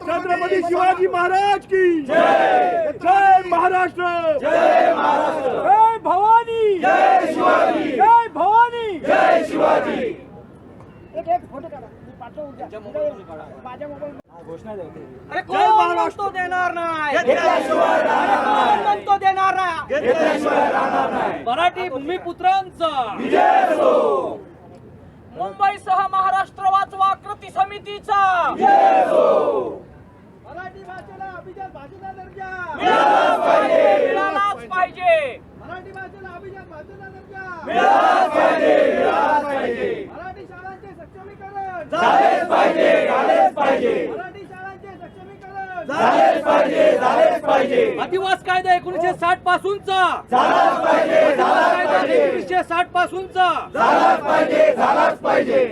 छत्रपती शिवाजी महाराज की जय! महाराष्ट्र! जय भवानी! जय शिवाजी! जय भवानी! जय शिवाजी! एक एक फोटो काढा. मी पाठवून द्या. माझ्या मोबाईल अरे कोण म्हणतो देणार नाही? अरे कोण म्हणतो देणार नाही? मराठी भूमिपुत्रांचा मुंबईसह महाराष्ट्र वाचवा कृती समितीचा मराठी भाषेला अभिजात भाषेचा दर्जा मिळालाच पाहिजे मराठी भाषेला अभिजात भाषेचा दर्जा. मराठी शाळांचे सक्षमीकरण. झालेच पाहिजे झालेच पाहिजे मराठी शाळांचे सक्षमीकरण. झालेच पाहिजे झालेच पाहिजे अधिवास कायदा एकोणीशे साठ पासूनचा. झालाच पाहिजे झालाच पाहिजे एकोणीसशे साठ पासूनचा. झालाच पाहिजे झालाच पाहिजे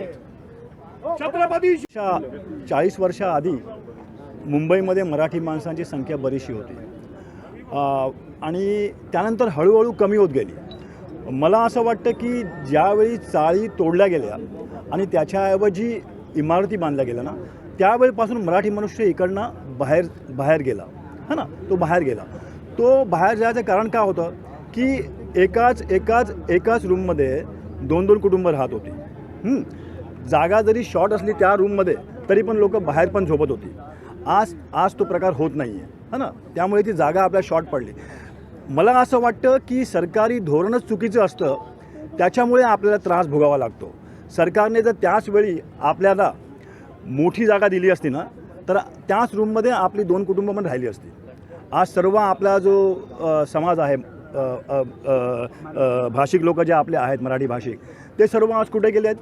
छत्रपती चाळीस वर्षाआधी मुंबईमध्ये मराठी माणसांची संख्या बरीचशी होती. आणि त्यानंतर हळूहळू कमी होत गेली. मला असं वाटतं की ज्यावेळी चाळी तोडल्या गेल्या आणि त्याच्याऐवजी इमारती बांधल्या गेल्या ना त्यावेळीपासून मराठी मनुष्य इकडनं बाहेर बाहेर गेला. है ना? तो बाहेर गेला. तो बाहेर जायचं कारण काय होतं? की एकाच एकाच एकाच रूममध्ये दोन दोन कुटुंब राहत होती. जागा जरी शॉर्ट असली त्या रूममध्ये तरी पण लोक बाहेर पण झोपत होती. आज आज तो प्रकार होत नाही आहे है ना? त्यामुळे ती जागा आपल्या शॉर्ट पडली. मला असं वाटतं की सरकारी धोरणच चुकीचं असतं त्याच्यामुळे आपल्याला त्रास भोगावा लागतो. सरकारने जर त्याच वेळी आपल्याला मोठी जागा दिली असती ना तर त्याच रूममध्ये आपली दोन कुटुंब पण राहिली असती. आज सर्व आपला जो समाज आहे भाषिक लोक जे आपले आहेत मराठी भाषिक ते सर्व आज कुठे गेले आहेत?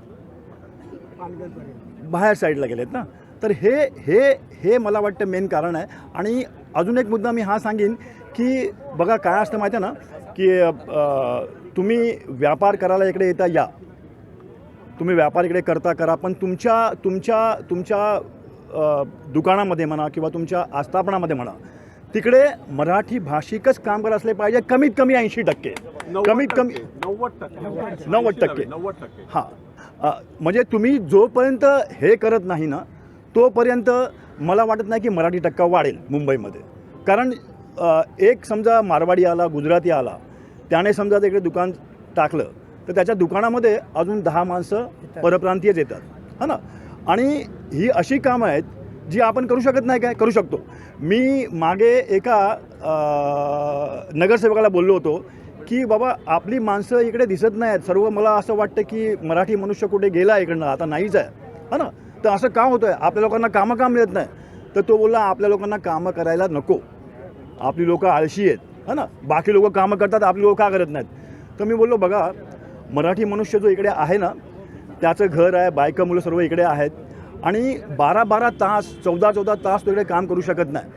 बाहेर साईडला गेले आहेत ना. तर हे हे हे मला वाटतं मेन कारण आहे. आणि अजून एक मुद्दा मी हा सांगेन की बघा काय असतं माहिती आहे ना की तुम्ही व्यापार करायला इकडे येता या. तुम्ही व्यापार इकडे करता करा पण तुमच्या तुमच्या तुमच्या दुकानामध्ये म्हणा किंवा तुमच्या आस्थापनामध्ये म्हणा तिकडे मराठी भाषिकच कामगार असले पाहिजे कमीत कमी ऐंशी टक्के. कमीत कमी नव्वद टक्के. नव्वद टक्के. नव्वद टक्के. हां. म्हणजे तुम्ही जोपर्यंत हे करत नाही ना तोपर्यंत मला वाटत नाही की मराठी टक्का वाढेल मुंबईमध्ये. कारण एक समजा मारवाडी आला गुजराती आला त्याने समजा तिकडे दुकान टाकलं तर त्याच्या दुकानामध्ये अजून दहा माणसं परप्रांतीयच येतात. हा ना? आणि ही अशी कामं आहेत जी आपण करू शकत नाही काय करू शकतो. मी मागे एका नगरसेवकाला बोललो होतो की बाबा आपली माणसं इकडे दिसत नाहीत. सर्व मला असं वाटतं की मराठी मनुष्य कुठे गेला इकडनं? आता नाहीच आहे. हा ना? तर असं का होतं आहे आपल्या लोकांना कामं का मिळत नाही. तर तो बोलला आपल्या लोकांना कामं करायला नको. आपली लोक आळशी आहेत. हा ना? बाकी लोक कामं करतात आपली लोक का करत नाहीत? तर मी बोललो बघा मराठी मनुष्य जो इकडे आहे ना त्याचं घर आहे बायका मुलं सर्व इकडे आहेत आणि बारा बारा तास चौदा चौदा तास तो इकडे काम करू शकत नाही.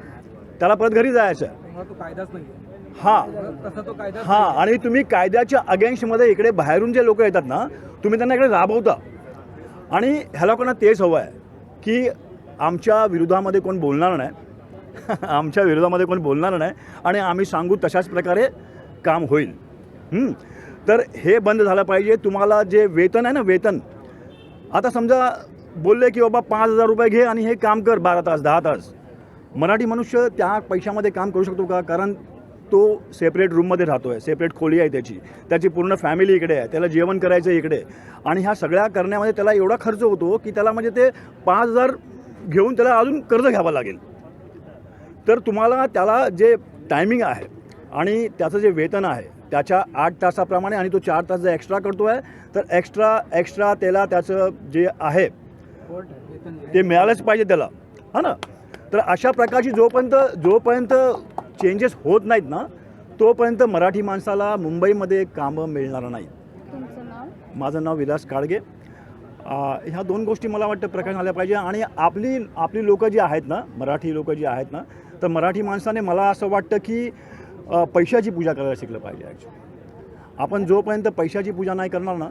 त्याला परत घरी जायचं हां. हां. आणि तुम्ही कायद्याच्या अगेन्स्टमध्ये इकडे बाहेरून जे लोक येतात ना तुम्ही त्यांना इकडे राबवता. आणि ह्या लोकांना तेच हवं आहे की आमच्या विरोधामध्ये कोण बोलणार नाही आमच्या विरोधामध्ये कोण बोलणार नाही आणि आम्ही सांगू तशाच प्रकारे काम होईल. तर हे बंद झालं पाहिजे. तुम्हाला जे वेतन आहे ना वेतन. आता समजा बोलले की बाबा पाच हजार रुपये घे आणि हे काम कर बारा तास दहा तास. मराठी मनुष्य त्या पैशामध्ये काम करू शकतो का? कारण तो सेपरेट रूममध्ये राहतो आहे सेपरेट खोली आहे त्याची. त्याची पूर्ण फॅमिली इकडे आहे त्याला जेवण करायचं आहे इकडे. आणि ह्या सगळ्या करण्यामध्ये त्याला एवढा खर्च होतो की त्याला म्हणजे ते पाच हजार घेऊन त्याला अजून कर्ज घ्यावं लागेल. तर तुम्हाला त्याला जे टायमिंग आहे आणि त्याचं जे वेतन आहे त्याच्या आठ तासाप्रमाणे आणि तो चार तास जर एक्स्ट्रा करतो आहे तर एक्स्ट्रा एक्स्ट्रा त्याला त्याचं जे आहे ते मिळालंच पाहिजे त्याला. हा ना? तर अशा प्रकारची जोपर्यंत जोपर्यंत चेंजेस होत नाहीत ना तोपर्यंत मराठी माणसाला मुंबईमध्ये कामं मिळणार नाहीत. नाव? माझं नाव विलास काळगे. ह्या दोन गोष्टी मला वाटतं प्रकाश आल्या पाहिजे. आणि आपली आपली लोकं जी आहेत ना मराठी लोकं जी आहेत ना तर मराठी माणसाने मला असं वाटतं की पैशाची पूजा करायला शिकलं पाहिजे ॲक्च्युली आपण जोपर्यंत पैशाची पूजा नाही करणार ना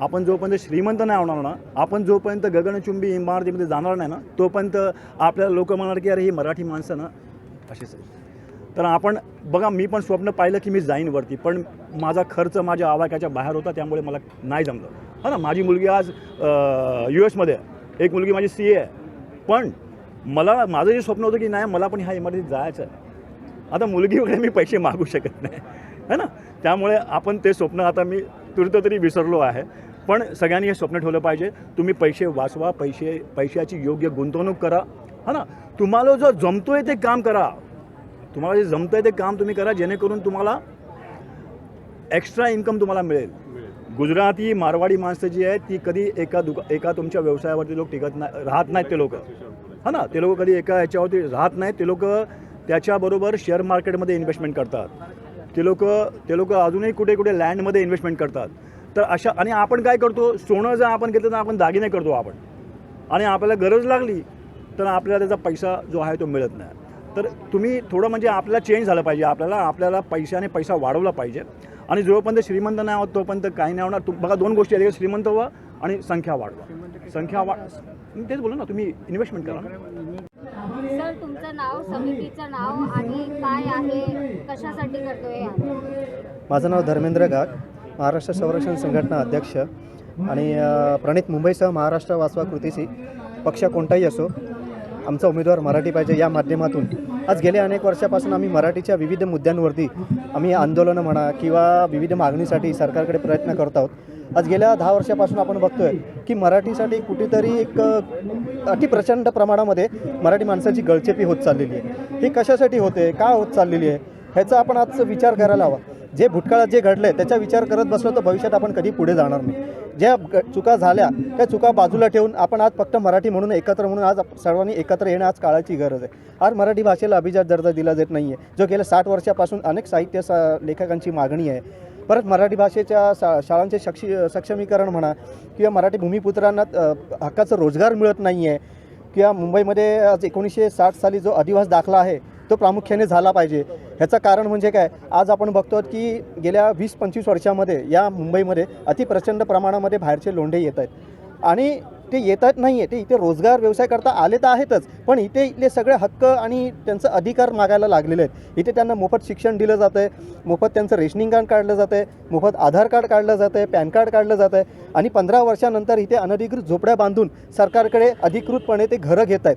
आपण जोपर्यंत श्रीमंत नाही होणार ना आपण जोपर्यंत गगनचुंबी इमारतीमध्ये जाणार नाही ना तोपर्यंत आपल्याला लोक म्हणणार की अरे ही मराठी माणसं ना अशीच आहे तर आपण बघा मी पण स्वप्न पाहिलं की मी जाईन वरती पण माझा खर्च माझ्या आवाक्याच्या बाहेर होता त्यामुळे मला नाही जमलं. हा ना माझी मुलगी आज यू एसमध्ये एक मुलगी माझी सी ए आहे. पण मला माझं जे स्वप्न होतं की नाही मला पण ह्या इमारतीत जायचं आहे आता मुलगी वगैरे मी पैसे मागू शकत नाही. है ना? त्यामुळे आपण ते स्वप्न आता मी तुर्त तरी विसरलो आहे. पण सगळ्यांनी हे स्वप्न ठेवलं पाहिजे. तुम्ही पैसे वाचवा पैसे पैशाची योग्य गुंतवणूक करा. है ना? तुम्हाला जो जमतोय ते काम करा. तुम्हाला जे जमतंय ते काम तुम्ही करा जेणेकरून तुम्हाला एक्स्ट्रा इन्कम तुम्हाला मिळेल. गुजराती मारवाडी माणसं जी आहेत ती कधी एका दुका एका तुमच्या व्यवसायावरती लोक टिकत नाही राहत नाहीत ते लोक. हा ना? ते लोक कधी एका ह्याच्यावरती राहत नाहीत ते लोक त्याच्याबरोबर शेअर मार्केटमध्ये इन्व्हेस्टमेंट करतात. ते लोक ते लोक अजूनही कुठे कुठे लँडमध्ये इन्व्हेस्टमेंट करतात. तर अशा आणि आपण काय करतो? सोनं जर आपण घेतलं तर आपण दागिने करतो आपण. आणि आपल्याला गरज लागली तर आपल्याला त्याचा पैसा जो आहे तो मिळत नाही. तर तुम्ही थोडं म्हणजे आपल्याला चेंज झालं पाहिजे. आपल्याला आपल्याला पैशाने पैसा वाढवला पाहिजे. आणि जोपर्यंत श्रीमंत नाही आहोत तोपर्यंत काही नाही होणार. तुम बघा दोन गोष्टी आहेत. श्रीमंत व्हा आणि संख्या वाढवा. संख्या वाढ मी तेच बोलू ना तुम्ही इन्व्हेस्टमेंट करा. सर तुमचं नाव समितीचं नाव आणि काय आहे? कशासाठी करतोय? माझं नाव धर्मेंद्र गाग महाराष्ट्र संरक्षण संघटना अध्यक्ष आणि प्रणित मुंबईसह महाराष्ट्र वाचवा कृतीशी पक्ष कोणताही असो आमचा उमेदवार मराठी पाहिजे या माध्यमातून. आज गेल्या अनेक वर्षापासून आम्ही मराठीच्या विविध मुद्द्यांवरती आम्ही आंदोलनं म्हणा किंवा विविध मागणीसाठी सरकारकडे प्रयत्न करत आहोत. आज गेल्या दहा वर्षापासून आपण बघतोय की मराठीसाठी कुठेतरी एक अतिप्रचंड अति प्रचंड प्रमाणामध्ये मराठी माणसाची गळचेपी होत चाललेली आहे. ही कशासाठी होते? का होत चाललेली आहे? ह्याचा आपण आज विचार करायला हवा. जे भूतकाळात जे घडलं आहे त्याचा विचार करत बसलो तर भविष्यात आपण कधी पुढे जाणार नाही. ज्या ग- चुका झाल्या त्या चुका बाजूला ठेवून आपण आज फक्त मराठी म्हणून एकत्र म्हणून आज सर्वांनी एकत्र येणं आज काळाची गरज आहे. आज मराठी भाषेला अभिजात दर्जा दिला जात नाही आहे जो गेल्या साठ वर्षापासून अनेक साहित्य सा लेखकांची मागणी आहे. परत मराठी भाषेच्या शा शाळांचे सक्षी सक्षमीकरण म्हणा किंवा मराठी भूमिपुत्रांना हक्काचं हक्काचा रोजगार मिळत नाही आहे किंवा मुंबईमध्ये आज एकोणीसशे साठ साली जो अधिवास दाखला आहे तो प्रामुख्याने झाला पाहिजे. ह्याचं कारण म्हणजे काय? आज आपण बघतो की गेल्या वीस पंचवीस वर्षामध्ये या मुंबईमध्ये अतिप्रचंड प्रमाणामध्ये बाहेरचे लोंढे येत आहेत. आणि ते येतात नाही आहे ते इथे रोजगार व्यवसाय करता आले तर आहेतच. पण इथे इथले सगळे हक्क आणि त्यांचं अधिकार मागायला लागलेले आहेत. इथे त्यांना मोफत शिक्षण दिलं जातं आहे मोफत त्यांचं रेशनिंग कार्ड काढलं जातं आहे मोफत आधार कार्ड काढलं जातं आहे पॅन कार्ड काढलं जातं आहे आणि पंधरा वर्षानंतर इथे अनधिकृत झोपड्या बांधून सरकारकडे अधिकृतपणे ते घरं घेत आहेत.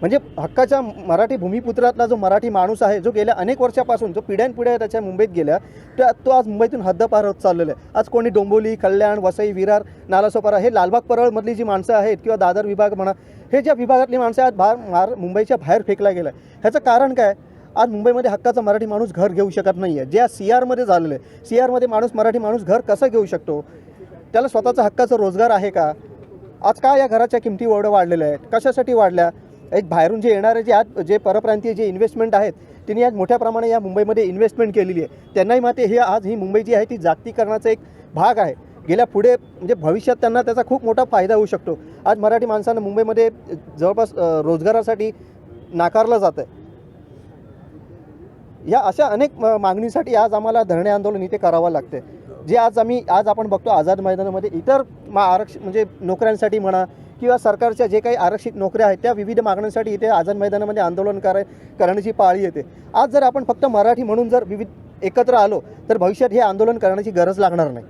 म्हणजे हक्काच्या मराठी भूमिपुत्रातला जो मराठी माणूस आहे जो गेल्या अनेक वर्षापासून जो पिढ्यानपिढ्या त्याच्या मुंबईत गेल्या त्या तो आज मुंबईतून हद्दपार होत चाललेला आहे. आज कोणी डोंबोली कल्याण वसई विरार नालासोपारा हे लालबाग परळमधली जी माणसं आहेत किंवा दादर विभाग म्हणा हे ज्या विभागातली माणसं आहेत बाहेर मार मुंबईच्या बाहेर फेकला गेलं आहे ह्याचं कारण काय? आज मुंबईमध्ये हक्काचा मराठी माणूस घर घेऊ शकत नाही आहे जे आज सी आरमध्ये झालेलं आहे सी आरमध्ये माणूस मराठी माणूस घर कसं घेऊ शकतो? त्याला स्वतःचा हक्काचा रोजगार आहे का? आज का या घराच्या किमती एवढं वाढलेल्या आहेत? कशासाठी वाढल्या? एक बाहेरून जे येणारे जे आज जे परप्रांतीय जे इन्व्हेस्टमेंट आहेत त्यांनी आज मोठ्या प्रमाणे या मुंबईमध्ये इन्व्हेस्टमेंट केलेली आहे. त्यांनाही माहिती हे आज ही मुंबई जी आहे ती जागतिकरणाचा एक भाग आहे. गेल्या पुढे म्हणजे भविष्यात त्यांना त्याचा खूप मोठा फायदा होऊ शकतो. आज मराठी माणसांना मुंबईमध्ये जवळपास रोजगारासाठी नाकारलं जातं आहे या अशा अनेक मागणीसाठी आज आम्हाला धरणे आंदोलन इथे करावं लागते जे आज आम्ही आज आपण बघतो आझाद मैदानामध्ये इतर मा आरक्षण म्हणजे नोकऱ्यांसाठी म्हणा किंवा सरकारच्या जे काही आरक्षित नोकऱ्या आहेत त्या विविध मागण्यांसाठी इथे आझाद मैदानामध्ये आंदोलन कराय करण्याची पाळी येते. आज जर आपण फक्त मराठी म्हणून जर विविध एकत्र आलो तर भविष्यात हे आंदोलन करण्याची गरज लागणार नाही.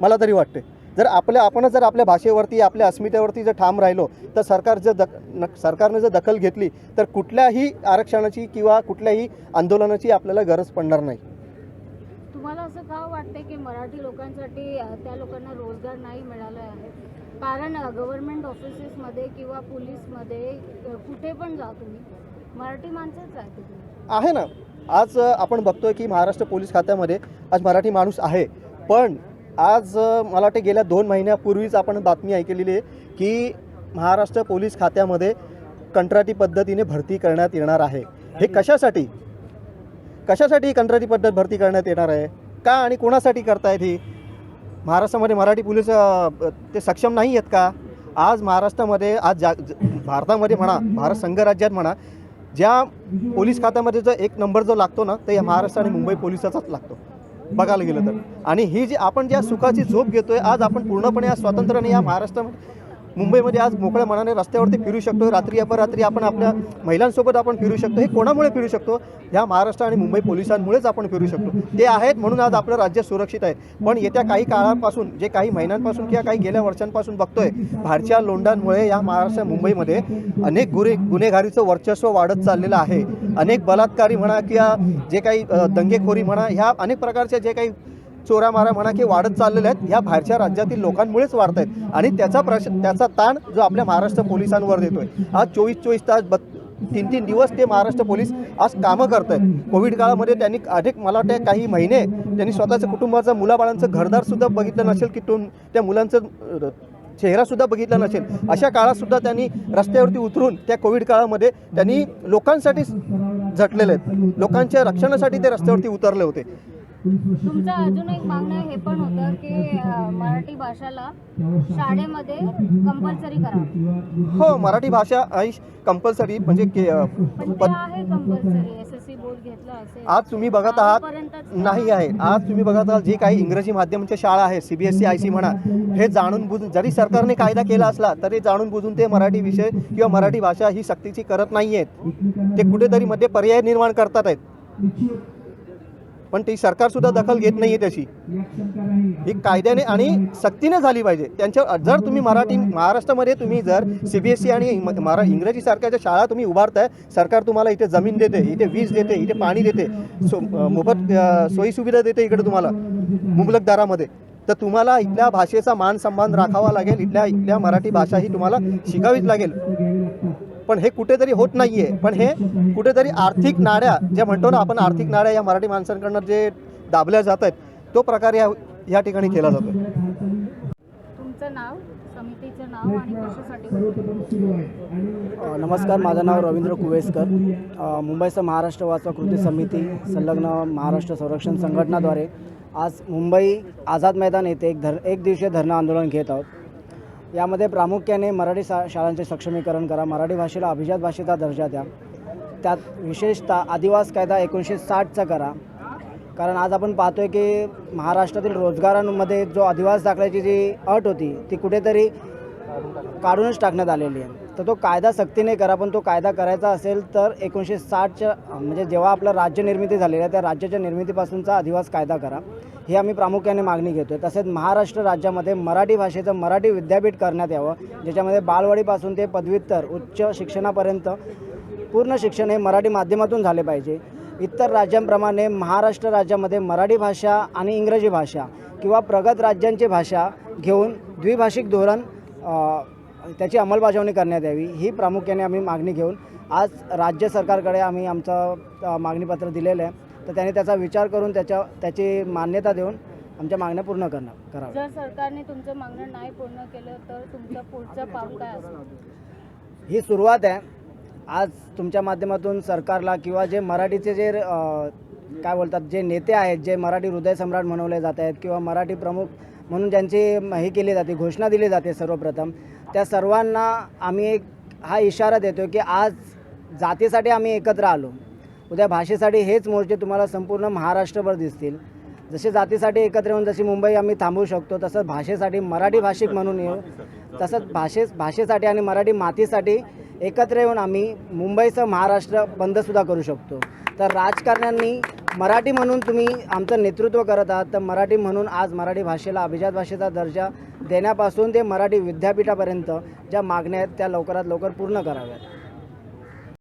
मला तरी वाटते. जर आपल्या आपणच जर आपल्या भाषेवरती आपल्या अस्मितेवरती जर ठाम राहिलो तर सरकार जर दख सरकारने जर दखल घेतली तर कुठल्याही आरक्षणाची किंवा कुठल्याही आंदोलनाची आपल्याला गरज पडणार नाही. तुम्हाला असं का वाटते की मराठी लोकांसाठी त्या लोकांना रोजगार नाही मिळाला आहे? कारण गव्हर्नमेंट ऑफिसेसमध्ये किंवा पोलीसमध्ये कुठे पण जा तुम्ही. मराठी माणसंच आहे आहे ना. आज आपण बघतोय की महाराष्ट्र पोलीस खात्यामध्ये आज मराठी माणूस आहे. पण आज मला वाटते गेल्या दोन महिन्यापूर्वीच आपण बातमी ऐकलेली आहे की महाराष्ट्र पोलीस खात्यामध्ये कंत्राटी पद्धतीने भरती करण्यात येणार आहे. हे कशासाठी? कशासाठी ही कंत्राटी पद्धत भरती करण्यात येणार आहे? का आणि कोणासाठी करतायत ही? महाराष्ट्रामध्ये मराठी पोलीस ते सक्षम नाही आहेत का? आज महाराष्ट्रामध्ये आज जा भारतामध्ये म्हणा भारत संघराज्यात म्हणा ज्या पोलीस खात्यामध्ये जो एक नंबर जो लागतो ना ते महाराष्ट्र आणि मुंबई पोलिसाचाच लागतो. बघायला गेलं तर. आणि ही जी आपण ज्या सुखाची झोप घेतोय आज आपण पूर्णपणे या स्वातंत्र्याने या महाराष्ट्रामध्ये मुंबईमध्ये आज मोकळ्या मनाने रस्त्यावरती फिरू शकतो. रात्री अपरात्री आपण आपल्या महिलांसोबत आपण फिरू शकतो. हे कोणामुळे फिरू शकतो? ह्या महाराष्ट्र आणि मुंबई पोलिसांमुळेच आपण फिरू शकतो. ते आहेत म्हणून आज आपलं राज्य सुरक्षित आहे. पण येत्या काही काळापासून जे काही महिन्यांपासून किंवा काही गेल्या वर्षांपासून बघतोय बाहेरच्या लोंडांमुळे या महाराष्ट्र मुंबईमध्ये अनेक गुन्हे गुन्हेगारीचं वर्चस्व वाढत चाललेलं आहे. अनेक बलात्कारी म्हणा किंवा जे काही दंगेखोरी म्हणा ह्या अनेक प्रकारच्या जे काही चोरामारा म्हणा की वाढत चाललेल्या आहेत ह्या बाहेरच्या राज्यातील लोकांमुळेच वाढत आहेत. आणि त्याचा प्रश त्याचा ताण जो आपल्या महाराष्ट्र पोलिसांवर देतोय. आज चोवीस चोवीस तास बत् तीन तीन दिवस ते महाराष्ट्र पोलीस आज कामं करत आहेत कोविड काळामध्ये त्यांनी अधिक मला वाटतं काही महिने त्यांनी स्वतःच्या कुटुंबाचं मुलाबाळांचं घरदारसुद्धा बघितलं नसेल की तो त्या मुलांचं चेहरासुद्धा बघितला नसेल. अशा काळातसुद्धा त्यांनी रस्त्यावरती उतरून त्या कोविड काळामध्ये त्यांनी लोकांसाठी झटलेले आहेत. लोकांच्या रक्षणासाठी ते रस्त्यावरती उतरले होते. तुमचं अजून एक मागणं हे पण होतं की मराठी भाषाला शाळेमध्ये कंपल्सरी करावं हो मराठी भाषा ही कंपल्सरी म्हणजे के अ, पण ते पद आहे compulsory S S C board घेतलं असेल. आज तुम्ही बघत आहात नाही आहे. आज तुम्ही बघत आहात जे काही इंग्रजी माध्यमाच्या शाळा आहेत C B S C I C म्हणा हे जाणून बुजून जरी सरकारने कायदा केला असला तरी जाणून बुजून ते मराठी विषय किंवा मराठी भाषा ही सक्तीची करत नाही आहेत ते कुठेतरी मध्ये पर्याय निर्माण करतात आहेत. पण ती सरकारसुद्धा दखल घेत नाही आहे त्याची. ही कायद्याने आणि सक्तीने झाली पाहिजे. त्यांच्या जर तुम्ही मराठी महाराष्ट्रामध्ये तुम्ही जर सी बी एस ई आणि म- मरा इंग्रजीसारख्या ज्या शाळा तुम्ही उभारताय सरकार तुम्हाला इथे जमीन देते इथे वीज देते इथे पाणी देते सो मोफत सोयीसुविधा देते इकडे तुम्हाला मुबलक दरामध्ये. तर तुम्हाला इथल्या भाषेचा मान सन्मान राखावा लागेल इथल्या इथल्या मराठी भाषा ही तुम्हाला शिकावीच लागेल. पण हे कुठेतरी होत नाहीये. पण हे कुठेतरी आर्थिक नाड्या ज्या म्हणतो ना आपण आर्थिक नाड्या या मराठी माणसांकडनं जे दाबल्या जात आहेत तो प्रकार या या ठिकाणी केला जातो तुमचं नाव समितीचं नाव आणि कशासाठी अ, नमस्कार माझं नाव रवींद्र कुवेसकर. मुंबईचं महाराष्ट्र वाचवा कृती समिती संलग्न महाराष्ट्र संरक्षण संघटनाद्वारे आज मुंबई आझाद मैदान येथे एक धर एक दिवसीय धरणं आंदोलन घेत आहोत. यामध्ये प्रामुख्याने मराठी शा शाळांचे सक्षमीकरण करा मराठी भाषेला अभिजात भाषेचा दर्जा द्या. त्यात विशेषतः आदिवास कायदा एकोणीसशे साठचा करा. कारण आज आपण पाहतोय की महाराष्ट्रातील रोजगारांमध्ये जो आदिवास दाखल्याची जी अट होती ती कुठेतरी काढूनच टाकण्यात आलेली आहे. तर तो कायदा सक्तीने करा पण तो कायदा करायचा असेल तर एकोणीसशे साठच्या म्हणजे जेव्हा आपलं राज्य निर्मिती झालेली आहे त्या राज्याच्या निर्मितीपासूनचा आदिवास कायदा करा. ही आम्ही प्रामुख्याने मागणी घेतो आहे तसेच महाराष्ट्र राज्यामध्ये मराठी भाषेचं मराठी विद्यापीठ करण्यात यावं ज्याच्यामध्ये बालवाडीपासून ते पदव्युत्तर उच्च शिक्षणापर्यंत पूर्ण शिक्षण हे मराठी माध्यमातून झाले पाहिजे. इतर राज्यांप्रमाणे महाराष्ट्र राज्यामध्ये मराठी भाषा आणि इंग्रजी भाषा किंवा प्रगत राज्यांची भाषा घेऊन द्विभाषिक धोरण त्याची अंमलबजावणी करण्यात यावी ही प्रामुख्याने आम्ही मागणी घेऊन आज राज्य सरकारकडे आम्ही आमचं मागणीपत्र दिलेलं आहे. तर त्याने त्याचा विचार करून त्याच्या त्याची मान्यता देऊन आमच्या मागण्या पूर्ण करणं कराव्या. जर सरकारने तुमचं मागणं नाही पूर्ण केलं तर तुमचं पुढचं पाऊल काय असणार ही सुरुवात आहे. आज तुमच्या माध्यमातून सरकारला किंवा जे मराठीचे जे अ, काय बोलतात जे नेते आहेत जे मराठी हृदय सम्राट म्हणवले जात आहेत किंवा मराठी प्रमुख म्हणून ज्यांची म- हे केली जाते घोषणा दिली जाते सर्वप्रथम त्या सर्वांना आम्ही एक हा इशारा देतो की आज जातीसाठी आम्ही एकत्र आलो. उद्या भाषेसाठी हेच मोर्चे तुम्हाला संपूर्ण महाराष्ट्रभर दिसतील. जसे जातीसाठी एकत्र येऊन जशी मुंबई आम्ही थांबवू शकतो तसंच भाषेसाठी मराठी भाषिक म्हणून येऊ. तसंच भाषे भाषेसाठी आणि मराठी मातीसाठी एकत्र येऊन आम्ही मुंबईचं महाराष्ट्र बंदसुद्धा करू शकतो. तर राजकारण्यांनी मराठी म्हणून तुम्ही आमचं नेतृत्व करत आहात तर मराठी म्हणून आज मराठी भाषेला अभिजात भाषेचा दर्जा देण्यापासून ते मराठी विद्यापीठापर्यंत ज्या मागण्या आहेत त्या लवकरात लवकर पूर्ण कराव्यात.